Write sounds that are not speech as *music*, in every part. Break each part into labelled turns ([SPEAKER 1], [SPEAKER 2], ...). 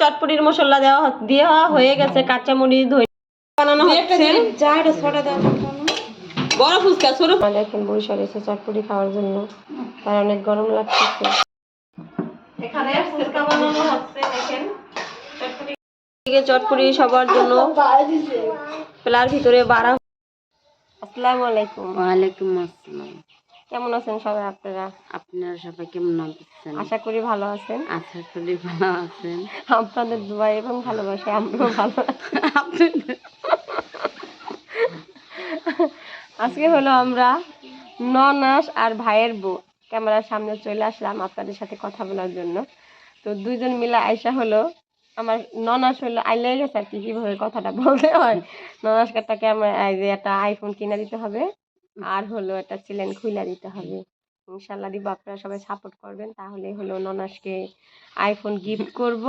[SPEAKER 1] চটপটির মশলা দেওয়া দেওয়া হয়ে গেছে কাঁচামরিচ ধরে বানানো হচ্ছে।
[SPEAKER 2] যা এটা ছটা দাও
[SPEAKER 1] বড় ফুচকা ছোট দেখেন বরিশাল এসে চটপটি খাওয়ার জন্য। তার অনেক গরম লাগতেছে। এখানে ফুচকা বানানো হচ্ছে দেখেন। চটপটি চটপটি সবার জন্য। প্লার ভিতরে বাড়া আসসালামু আলাইকুম।
[SPEAKER 2] ওয়ালাইকুম আসসালাম।
[SPEAKER 1] কেমন আছেন সবাই আপনারা?
[SPEAKER 2] আপনারা সবাই কেমন আছেন?
[SPEAKER 1] আশা করি ভালো আছেন।
[SPEAKER 2] আশা করি ভালো আছেন।
[SPEAKER 1] আপনাদের দোয়া এবং ভালোবাসা আমরাও ভালো। আজকে হলো আমরা ননাস আর ভাইয়ের বউ। ক্যামেরার সামনে চলে আসলাম আপনাদের সাথে কথা বলার জন্য। তো দুইজন মিলে আয়সা হলো আমার ননাস হলো আইলে গেছে আর কি কীভাবে কথাটা বলতে হয়। ননাস একটা ক্যামেরা এই যে একটা আইফোন কিনে দিতে হবে। আর হলো একটা সিলেন খুলে দিতে হবে। ইনশাল্লাহ দিব আপনারা সবাই সাপোর্ট করবেন। তাহলে হলো ননাসকে আইফোন গিফট করব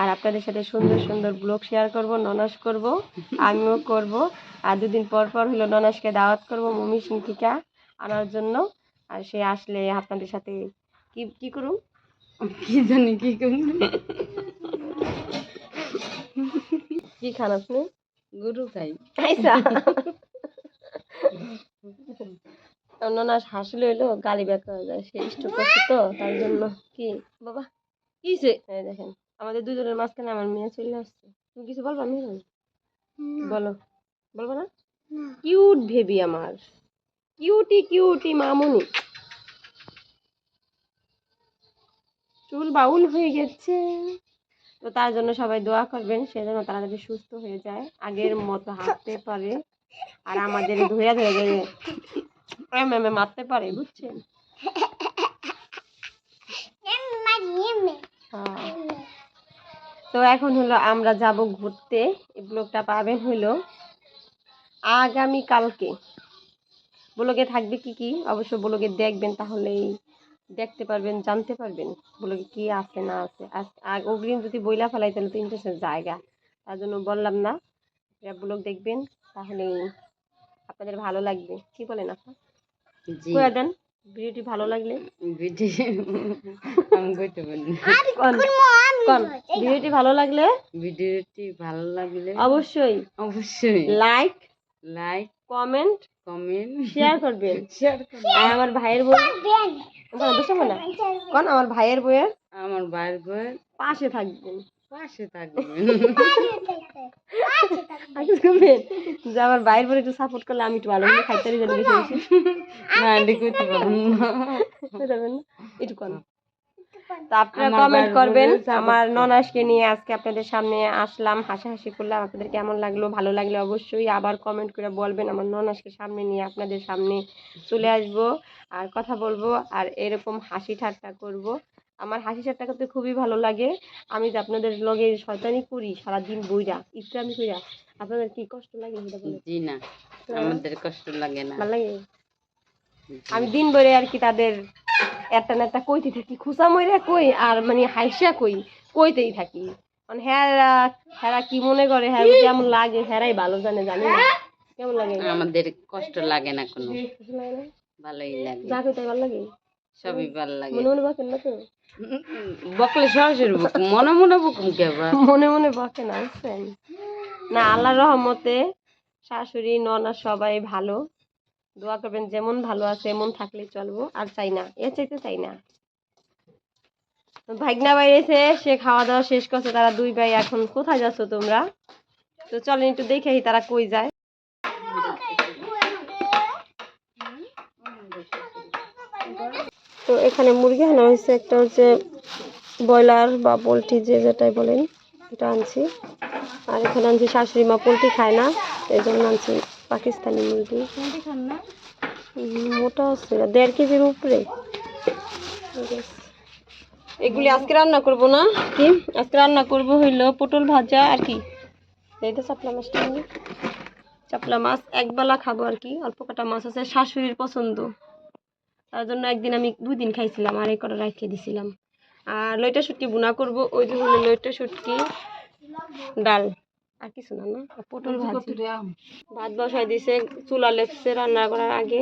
[SPEAKER 1] আর আপনাদের সাথে সুন্দর সুন্দর ব্লগ শেয়ার করব ননাস করব আমিও করব। আর দুদিন পর পর হলো ননাসকে দাওয়াত করব মমি সিংকিকা আনার জন্য। আর সে আসলে আপনাদের সাথে কি কি করুম?
[SPEAKER 2] কি জানি কি করি
[SPEAKER 1] কি খান আপনি?
[SPEAKER 2] গরু খাই
[SPEAKER 1] আইসা। ননাস হাসলে হইল গালি ব্যাক করা যায়। সে স্টোক করছে তো তার জন্য কি? বাবা কিসে এই দেখেন আমাদের দুজনের মাঝখানে আমার মেয়ে চলে আসছে। তুমি কিছু বলবা মেয়ে বলো। বলব না। কিউট ভেবি আমার। কিউটি কিউটি মামুনি। চুল বাউল হয়ে গেছে। তো তার জন্য সবাই দোয়া করবেন সে যেন তাড়াতাড়ি সুস্থ হয়ে যায়। আগের মতো হাঁটতে পারে। আর আমাদের ধরে ধরে ধরে এমএমএ মারতে পারে বুঝছেন? হ্যাঁ। তো এখন হলো আমরা যাব ঘুরতে এই ব্লগটা পাবেন হলো আগামী কালকে। ব্লগে থাকবে কি কি? অবশ্য ব্লগে দেখবেন তাহলেই দেখতে পারবেন জানতে পারবেন ব্লগে কি আছে না আছে। অগ্রিম যদি বইলা ফেলাই তাহলে তো ইন্টারেস্টের জায়গা। তার জন্য বললাম না ব্লগ দেখবেন। তাহলে আপনাদের ভালো লাগবে। কি বলেন আপনার
[SPEAKER 2] জি।
[SPEAKER 1] করে দেন ভিডিওটি ভালো লাগলে? ভিডিওটি *laughs* ভালো লাগলে?
[SPEAKER 2] ভিডিওটি ভালো লাগলে?
[SPEAKER 1] অবশ্যই।
[SPEAKER 2] অবশ্যই।
[SPEAKER 1] Like
[SPEAKER 2] like
[SPEAKER 1] comment
[SPEAKER 2] comment
[SPEAKER 1] share করবেন। *laughs*
[SPEAKER 2] শেয়ার করুন
[SPEAKER 1] আর আমার ভাইয়ের বই বলো, না কোন আমার ভাইয়ের বইয়ের
[SPEAKER 2] আমার বাইর বই
[SPEAKER 1] পাশে থাকবেন।
[SPEAKER 2] পাশে থাকবেন?
[SPEAKER 1] যে *laughs* আমার ভাইয়ের বই একটু সাপোর্ট করলে আমি একটু ভালো করে খাইতে পারি জানি বেশি বেশি
[SPEAKER 2] না না।
[SPEAKER 1] বুঝতে পারবেন না একটু কোন। তো আপনারা কমেন্ট করবেন। আমার ননাসকে নিয়ে আজকে আপনাদের সামনে আসলাম হাসাহাসি করলাম। আপনাদের কেমন লাগল ভালো লাগলে অবশ্যই আবার কমেন্ট করে বলবেন। আমার ননাসকে সামনে নিয়ে আপনাদের সামনে চলে আসব আর কথা বলব আর এরকম হাসি ঠাট্টা করব। আমার হাসি ঠাট্টা করতে খুবই ভালো লাগে। আমি যে আপনাদের লগে শয়তানি করি সারাদিন বইরা ইসলামি কইরা আপনাদের কি কষ্ট লাগে সেটা
[SPEAKER 2] জি না আমাদের কষ্ট লাগে না।
[SPEAKER 1] ভালো লাগে? আমি দিন ভরে আর কি তাদের একটা না একটা কইতে থাকি খুসা মইরা কই আর মানে হাইসা কই কইতেই থাকি। মানে হ্যারা হ্যারা কি মনে করে হ্যাঁ কেমন লাগে হ্যারাই ভালো জানে জানি না। কেমন লাগে?
[SPEAKER 2] আমাদের কষ্ট লাগে না কোনো। ভালোই লাগে।
[SPEAKER 1] যা কইতে ভালো লাগে।
[SPEAKER 2] সবই ভালো লাগে।
[SPEAKER 1] মনে মনে বকেন না তো?
[SPEAKER 2] বকলে সরাসরি বুক, মনে মনে বুকুম কেবা
[SPEAKER 1] মনে মনে বকেন না, বুঝছেন? না, আল্লাহর রহমতে শাশুড়ি, ননা সবাই ভালো। দোয়া করবেন, যেমন ভালো আছে, এমন থাকলেই চলবো, আর চাই না, এর চাইতে চাই না। ভাগনা বাইরেছে সে খাওয়া দাওয়া শেষ করছে, তারা দুই ভাই এখন কোথায় যাচ্ছ তোমরা? তো চলেন, একটু দেখে আসি তারা কই যায়। তো এখানে মুরগি আনা হয়েছে। একটা হচ্ছে ব্রয়লার বা পোলট্রি যে যেটাই বলেন এটা আনছি। আর এখানে আনছি শাশুড়ি মা পোলট্রি খায় না এই জন্য আনছি পাকিস্তানি মুরগি। মোটা আছে দেড় কেজির উপরে। এগুলি আজকে রান্না করব না? কি? আজকে রান্না করব হইল পটল ভাজা আর কি। এই তো চাপলা মাছটা চাপলা মাছ একবেলা খাব আর কি অল্প কটা মাছ আছে শাশুড়ির পছন্দ। তার জন্য একদিন আমি দুই দিন খাইছিলাম আর এই কটা রেখে দিছিলাম। আর লইটা শুটকি বুনা করব ওই যে হলো লইটা শুটকি ডাল আর কিছু না না? পটল ভাজি। ভাত বসাই দিছে চুলা লেপছে রান্না করার আগে।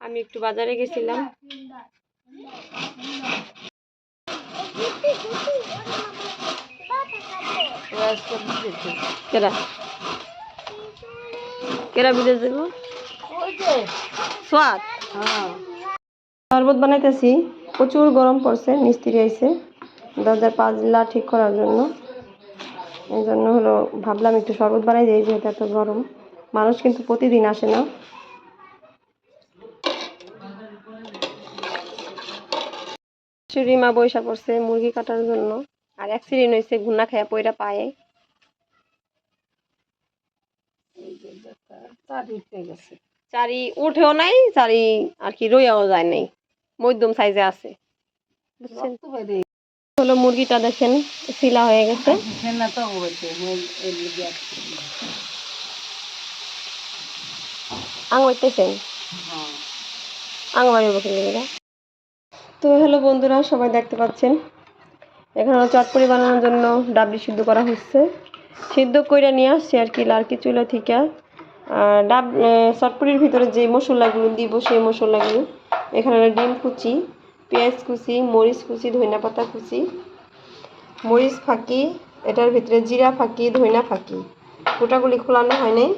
[SPEAKER 1] আমি একটু বাজারে গেছিলাম। কেরা? কেরা বিদেশ দেব সোয়াদ শরবত বানাইতেছি। প্রচুর গরম পড়ছে, মিস্ত্রি আইছে। দরজার পাজলা ঠিক করার জন্য। এই জন্য হলো ভাবলাম একটু শরবত বানাই দিই, যেহেতু এত গরম। মানুষ কিন্তু প্রতিদিন আসে না। মা বৈশা পড়ছে মুরগি কাটার জন্য। আর অ্যাক্সিডেন্ট হয়েছে ঘুনা খায়া পয়রা পায়ে। চারি উঠেও নাই চারি আর কি রইয়াও যায় নাই। মধ্যম সাইজে আছে। বুঝছেন? হলো মুরগিটা দেখেন শিলা হয়ে গেছে। তো হ্যালো বন্ধুরা সবাই দেখতে পাচ্ছেন? এখানে চটপড়ি বানানোর জন্য ডাবলি সিদ্ধ করা হচ্ছে। সিদ্ধ করে নিয়ে আসছি আর কি লার্কি চুলা থেকে। ডাব চটপড়ির ভিতরে যে মশলাগুলো দিব, সেই মশলাগুলো। এখানে ডিম কুচি, পেঁয়াজ কুচি, মরিচ কুচি, ধনিয়া পাতা কুচি। মরিচ ফাঁকি, এটার ভিতরে জিরা ফাঁকি, ধনিয়া ফাঁকি। গোটাগুলি খোলানো হয় নাই।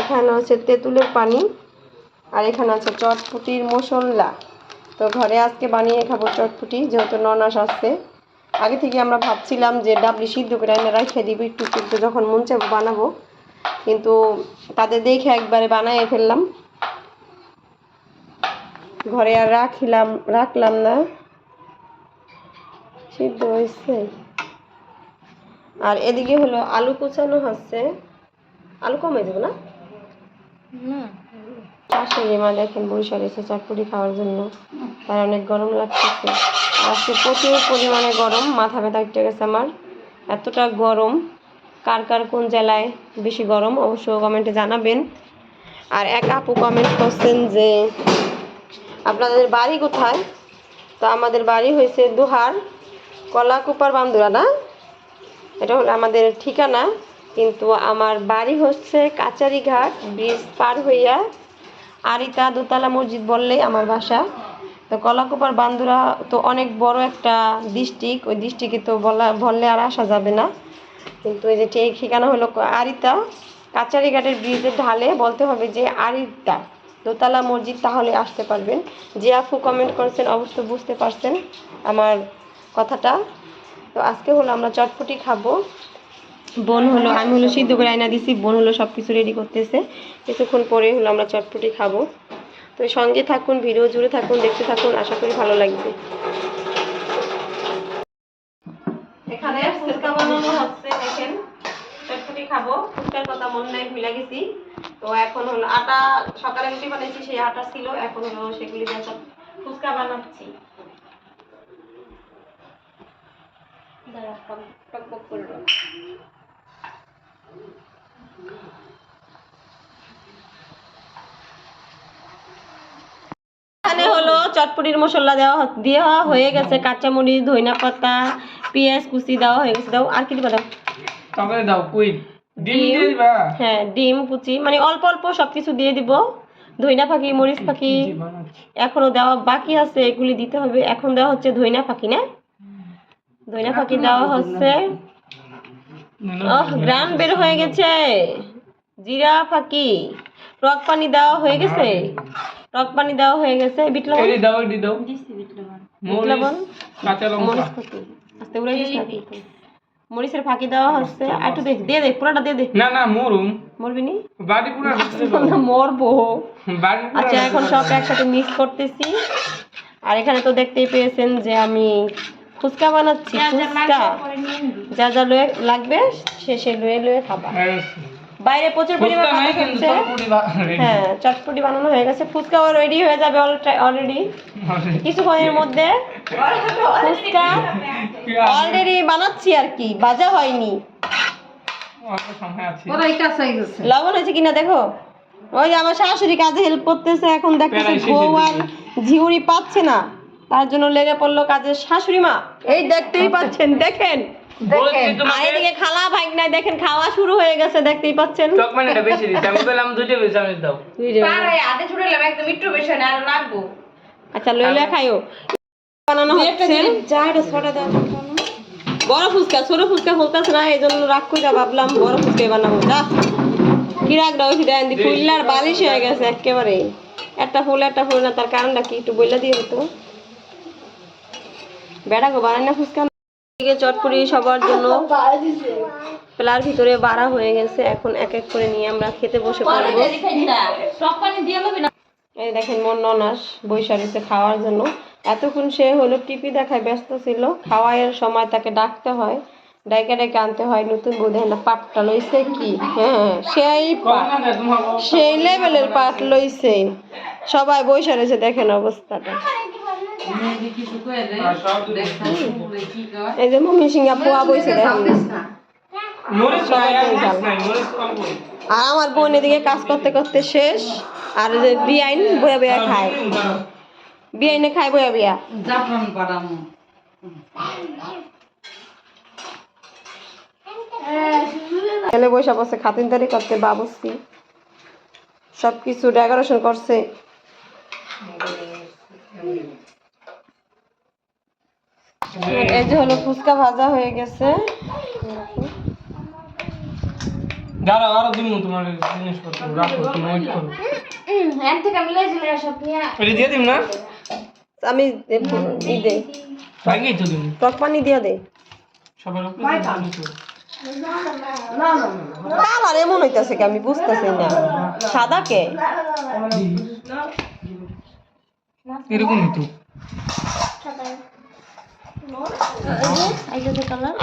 [SPEAKER 1] এখানে হচ্ছে তেঁতুলের পানি আর এখানে আছে চটপুটির মশলা। তো ঘরে আজকে বানিয়ে খাব চটপুটি, যেহেতু ননাস আসছে আগে থেকে আমরা ভাবছিলাম যে ডাবলি সিদ্ধ করে এনে রাখে দিব, একটু একটু যখন মন চাইব বানাবো। কিন্তু তাদের দেখে একবারে বানাই ফেললাম। ঘরে আর রাখিলাম রাখলাম না। সিদ্ধ হয়েছে। আর এদিকে হলো আলু কুচানো হচ্ছে। আলু কমে দেবো না? শাশুড়ি মা দেখেন বরিশাল এসে চটপটি খাওয়ার জন্য। তার অনেক গরম লাগতেছে। আজকে প্রচুর পরিমাণে গরম মাথা ব্যথা উঠে গেছে আমার। এতটা গরম। কার কার কোন জেলায় বেশি গরম অবশ্য কমেন্টে জানাবেন। আর এক আপু কমেন্ট করছেন যে, আপনাদের বাড়ি কোথায়? তো আমাদের বাড়ি হয়েছে দুহার, কলাকুপার বান্দুরা, না? এটা হলো আমাদের ঠিকানা, কিন্তু আমার বাড়ি হচ্ছে কাচারিঘাট, ব্রিজ পার হইয়া আরিতা দোতলা মসজিদ বললেই আমার বাসা তো কলাকুপার বান্দুরা তো অনেক বড় একটা ডিস্ট্রিক্ট ওই ডিস্ট্রিক্টে তো বলা, বললে আর আসা যাবে না। কিন্তু এই যে ঠিক ঠিকানা হলো আরিতা। কাচারিঘাটের ব্রিজের ঢালে বলতে হবে যে আরিতা। দোতলা মসজিদ তাহলে আসতে পারবেন। যে আপু কমেন্ট করেছেন অবশ্য বুঝতে পারছেন আমার কথাটা। তো আজকে হলো আমরা চটপটি খাব। বোন হলো, আমি হলো সিদ্ধ করে আয়না দিছি, বোন হলো সব কিছু রেডি করতেছে। কিছুক্ষণ পরে হলো আমরা চটপটি খাব। তো সঙ্গে থাকুন, ভিডিও জুড়ে থাকুন, দেখতে থাকুন, আশা করি ভালো লাগবে এখানে ফুচকা বানানো হচ্ছে দেখেন চটপটি ফুচকার কথা মনে নাই ভুলে গেছি। তো এখন হলো আটা সকালে রুটি বানিয়েছি সেই আটা ছিল এখন হলো সেগুলি দিয়ে সব ফুচকা বানাচ্ছি। এখানে হলো চটপটির মশলা দেওয়া দেওয়া হয়ে গেছে কাঁচামরিচ ধনিয়া পাতা পেঁয়াজ কুচি দেওয়া হয়ে গেছে। দাও আর কি দিবা দাও
[SPEAKER 3] তরকারি দাও কুই ডিম
[SPEAKER 1] হ্যাঁ ডিম কুচি মানে অল্প অল্প সবকিছু দিয়ে দিব। ধইনা পাখি মরিচ পাখি এখনও দেওয়া বাকি আছে এগুলি দিতে হবে। এখন দেওয়া হচ্ছে ধইনা পাখি না? ধইনা পাখি দেওয়া হচ্ছে। ওহ গ্রাম বের হয়ে গেছে। জিরা পাখি টক পানি দেওয়া হয়ে গেছে? টক পানি দেওয়া হয়ে গেছে। বিট লবণ?
[SPEAKER 3] এডি দাও এডি দাও।
[SPEAKER 1] বিট লবণ।
[SPEAKER 3] মরিচ কাঁচা লঙ্কা।
[SPEAKER 1] মরিচ আস্তে উড়াই কিন্তু। মরিচের ফাঁকি দেওয়া হচ্ছে। আর একটু দে দেখ দে পুরাটা দিয়ে দে।
[SPEAKER 3] না না মরুম।
[SPEAKER 1] মরবি নি?
[SPEAKER 3] বাড়ি পুরা
[SPEAKER 1] মরবো।
[SPEAKER 3] বাড়ি
[SPEAKER 1] আচ্ছা এখন সব একসাথে মিক্স করতেছি। আর এখানে তো দেখতেই পেয়েছেন যে আমি ফুচকা বানাচ্ছি ফুচকা। যা যা লয়ে লাগবে সে সে লয়ে লয়ে খাবা। বাইরে প্রচুর পরিমাণ
[SPEAKER 3] ফুচকা নাই কিন্তু
[SPEAKER 1] হচ্ছে।
[SPEAKER 3] চটপটি বা-
[SPEAKER 1] হ্যাঁ চটপটি বানানো হয়ে গেছে। ফুচকাও রেডি হয়ে যাবে অলরেডি কিছুক্ষণের মধ্যে। ফুচকা অলরেডি বানাচ্ছি আর কি ভাজা হয়নি।
[SPEAKER 3] অল্প
[SPEAKER 1] লবণ হয়েছে কিনা দেখো? ওই যে আমার শাশুড়ি কাজে হেল্প করতেছে এখন দেখতেছে
[SPEAKER 3] শেষের
[SPEAKER 1] আর ঝিউরি পাচ্ছে না। তার জন্য লেগে পড়ল কাজের শাশুড়ি মা। এই দেখতেই পাচ্ছেন দেখেন। এদিকে খালা ভাই নাই দেখেন খাওয়া শুরু হয়ে গেছে দেখতেই পাচ্ছেন।
[SPEAKER 3] টক বেশি দিতে আমি বললাম দুইটা বেশি আমি দাও।
[SPEAKER 1] আচ্ছা লইলে খাইও। বানানো হচ্ছে। বড় ফুচকা ছোট ফুচকা ফুলতেছে না এই জন্য রাগ করে ভাবলাম বড় ফুচকাই বানাবো। যা। কি রাগ দাও সেটা এমনি ফুললার বালিশ হয়ে গেছে একেবারে। একটা ফুল একটা ফুল না তার কারণটা কি একটু বললে দিয়ে হতো বেড়া গো বানাই না ফুচকা এদিকে চটপুরি সবার জন্য প্লার ভিতরে বাড়া হয়ে গেছে। এখন এক এক করে নিয়ে আমরা খেতে বসে পড়ব। এই দেখেন মন ননাস বৈশা রয়েছে খাওয়ার জন্য। এতক্ষণ সে হলো টিপি দেখায় ব্যস্ত ছিল। খাওয়াইয়ের সময় তাকে ডাকতে হয়। ডাইকে ডাইকে আনতে হয়, নতুন বউ না, পাটটা লইছে কি? হ্যাঁ সেই পাট, সেই লেভেলের পাট লইছে। সবাই বৈশা রয়েছে দেখেন অবস্থাটা। এই যে মমি সিংহা পোয়া বইছে
[SPEAKER 3] আর
[SPEAKER 1] আমার বোন এদিকে কাজ করতে করতে শেষ। আর যে বিআইন বয়া বয়া খায়। বিআইনে খায় বয়া বয়া।
[SPEAKER 2] জাফরান পাড়ামু
[SPEAKER 1] ছেলে বসে বসে খাতিনদারি করতে বাবুসি। সব কিছু ডেকোরেশন করছে। এই যে হলো ফুচকা ভাজা হয়ে গেছে
[SPEAKER 3] দাঁড়াও, আরও দিমু তোমার জিনিসপত্র, রাখো, তুমি করো। এটা দিয়ে দিম না?
[SPEAKER 1] আমি ই দে
[SPEAKER 3] আগেই তো দিমু।
[SPEAKER 1] টক পানি দিয়া দে
[SPEAKER 3] সবার উপরে।
[SPEAKER 1] কালার এমন হইতাছে কি আমি বুঝতেছি না সাদা কে
[SPEAKER 3] এরকমই তো।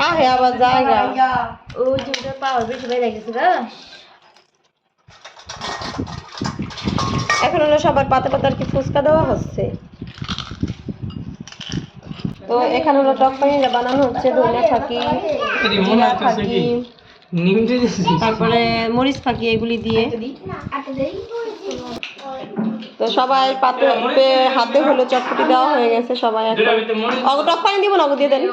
[SPEAKER 1] আহে আবার জায়গা। এখন হলো সবার পাতা পাতার কি ফুচকা দেওয়া হচ্ছে। তো এখানে হলো টক পানিটা বানানো হচ্ছে ধনিয়া ফাঁকি
[SPEAKER 3] এটি
[SPEAKER 1] জিরা ফাঁকি। তারপরে মরিচ ফাঁকি এগুলি দিয়ে। তো সবাই পাত্রে হাতে হলো চটপটি দেওয়া হয়ে গেছে সবাই এখন অগো টক পানি দিব না অগো দিয়ে দেন।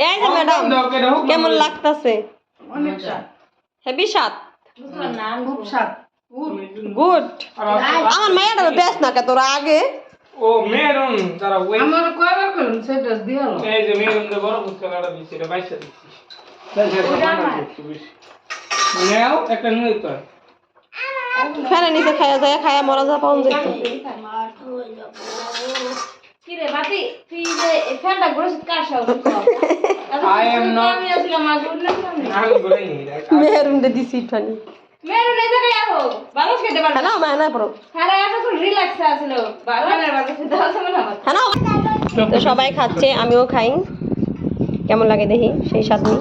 [SPEAKER 1] এই যে ম্যাডাম
[SPEAKER 3] দাও, কে দাও?
[SPEAKER 1] কেমন লাগতাছে হেভি স্বাদ গুড আমার মেয়েটা বেশ না কে তোরা আগে?
[SPEAKER 3] ও মেরুন তারা ওই
[SPEAKER 2] আমার কয়বার করুন সেটা দিয়ে
[SPEAKER 3] এই যে মেরুন দিয়ে বড় ফুচকা কাটা দিচ্ছি। এটা বাইশে দিচ্ছি নেও একটা নিয়ে তো
[SPEAKER 1] ফেলে নিচে খায়া যায় খায়া মরা যা পাউন যেত
[SPEAKER 3] আই এম নট আমি বলে নি
[SPEAKER 1] মেহরুন দে দিছি ঠানি হ্যালো মা না পড়ো হ্যালো। তো সবাই খাচ্ছে আমিও খাই। কেমন লাগে দেখি সেই স্বাদ নিই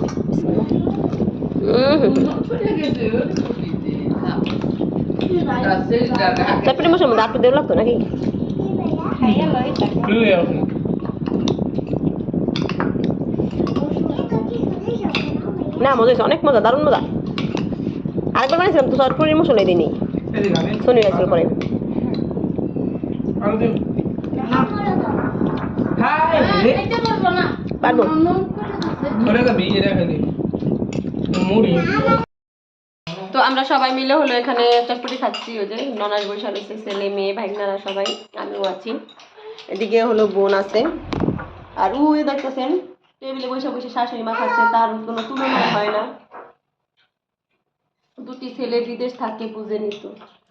[SPEAKER 1] চারটে মাসের মধ্যে আটটু দেও লাগতো নাকি? না মজা হয়েছে অনেক মজা দারুণ মজা। আরেকবার বানিয়েছিলাম তো মশলাই দিই নেই শনি রাখছিল পরে। পারব। আমরা সবাই মিলে হলো এখানে চটপটি খাচ্ছি, ওই যে ননাস বৈশাল হচ্ছে ছেলে মেয়ে, ভাইগনারা সবাই, আমিও আছি। এদিকে হলো বোন আছে। আর উ দেখতেছেন, টেবিলে বসে বসে শাশুড়ি মা খাচ্ছে, তার কোনো তুলনা হয় না। দুটি ছেলে বিদেশ থাকে বুঝে নিত।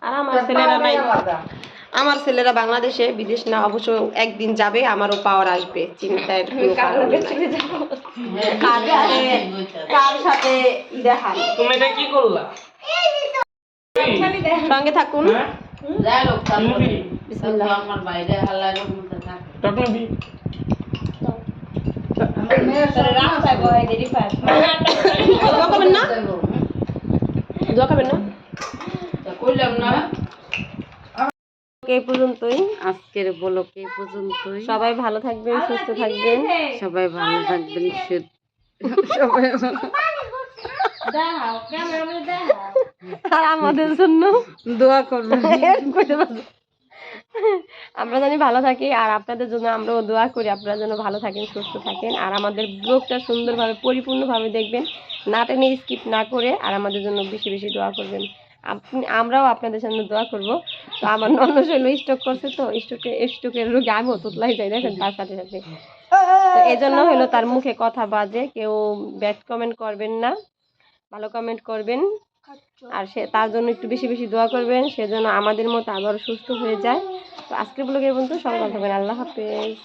[SPEAKER 1] আর আমার ছেলেরা নাই। আমার ছেলেরা বাংলাদেশে বিদেশ না অবশ্য একদিন যাবে আমারও পাওয়ার আসবে। চিন্তায় কোনো কারণ নেই। কার সাথে- দেখা
[SPEAKER 3] তুমি এটা কি করলা?
[SPEAKER 1] সঙ্গে থাকুন।
[SPEAKER 3] হ্যাঁ?
[SPEAKER 1] বিসমিল্লাহ।
[SPEAKER 2] আমার বাইরে হাল্লা মধ্যে থাকে
[SPEAKER 3] টকনা বি
[SPEAKER 1] দোয়া করবেন না দোয়া করবেন না
[SPEAKER 2] কইলাম না
[SPEAKER 1] এই পর্যন্তই।
[SPEAKER 2] আজকের বলক এই পর্যন্তই।
[SPEAKER 1] সবাই ভালো থাকবেন সুস্থ থাকবেন।
[SPEAKER 2] সবাই ভালো থাকবেন সবাই
[SPEAKER 1] আর আমাদের জন্য
[SPEAKER 2] দোয়া করবেন।
[SPEAKER 1] আমরা জানি ভালো থাকি আর আপনাদের জন্য আমরাও দোয়া করি আপনারা যেন ভালো থাকেন সুস্থ থাকেন। আর আমাদের ব্লগটা সুন্দরভাবে পরিপূর্ণভাবে দেখবেন। না টেনে স্কিপ না করে আর আমাদের জন্য বেশি বেশি দোয়া করবেন। আপনি, আমরাও আপনাদের জন্য দোয়া করব। তো আমার নন্য শৈল স্টক করছে তো স্টকে স্টকের রোগে আমিও তোতলাই যাই, দেখেন তার সাথে সাথে। তো এই জন্য হলো তার মুখে কথা বাজে, কেউ ব্যাড কমেন্ট করবেন না, ভালো কমেন্ট করবেন। আর সে, তার জন্য একটু বেশি বেশি দোয়া করবেন সেজন্য আমাদের মতো আবার সুস্থ হয়ে যায়। তো আজকের ব্লগের বন্ধু সবাই থাকবেন, আল্লাহ হাফেজ।